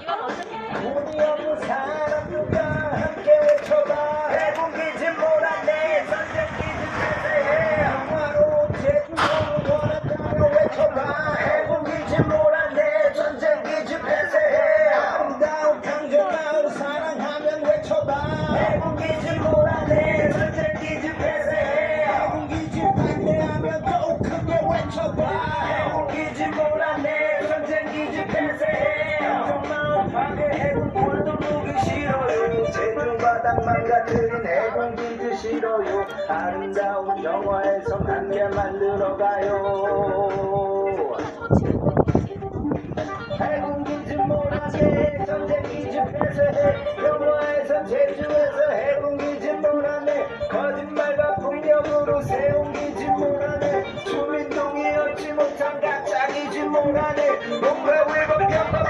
이건 어떻게 싫어요. 아름다운 영화에서 함께 만들어가요. 해군기지 몰아내 전쟁기지 폐쇄해. 영화에서 제주에서 해군기지 몰아내 거짓말과 폭력으로 세운 기지 몰아내 주민동이 얻지 못한 가짜 기지 몰아내 뭔가 위법 편법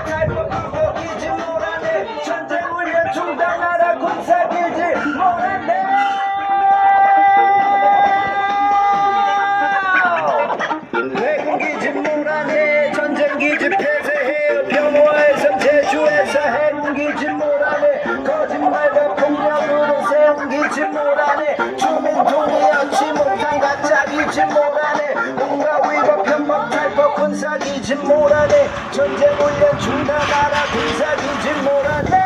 몰아내 거짓말과 폭력으로 세운 기지 몰아내 주민 동의하지 못한 가짜기지 몰아내 뭔가 위법 편법 탈법 군사기지 몰아내 전쟁 훈련 중단하라 군사기지 몰아내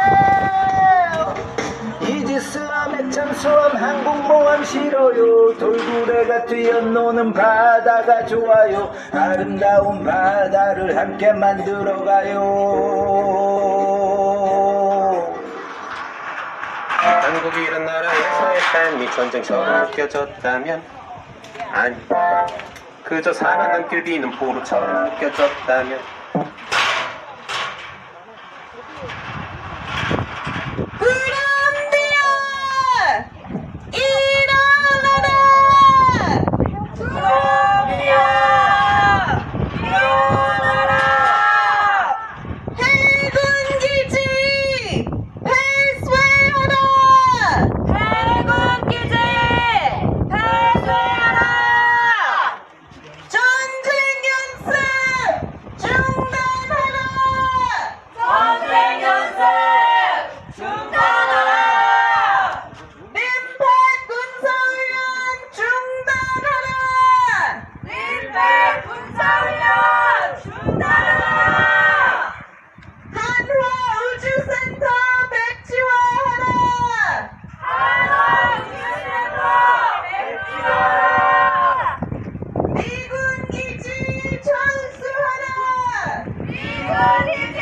이지스함 핵잠수함 항공모함 싫어요. 돌고래가 뛰어노는 바다가 좋아요. 아름다운 바다를 함께 만들어가요 이런 나라에서의 삶이 전쟁처럼 느껴졌다면 아니 그저 사랑은 길비는 포로처럼 느껴졌다면 부람비야 일어나라 부람비야 일어나라 해군기지 폐쇄하라 해군기지 폐쇄하라 전쟁 연습 중단하라 전쟁 연습 중단하라 민폐 군사훈련 중단하라 민폐 군사훈련 중단하라 한화 우주센터 백지화하라 한화 우주센터 백지화하라 미군 기지 철수하라 미군 기지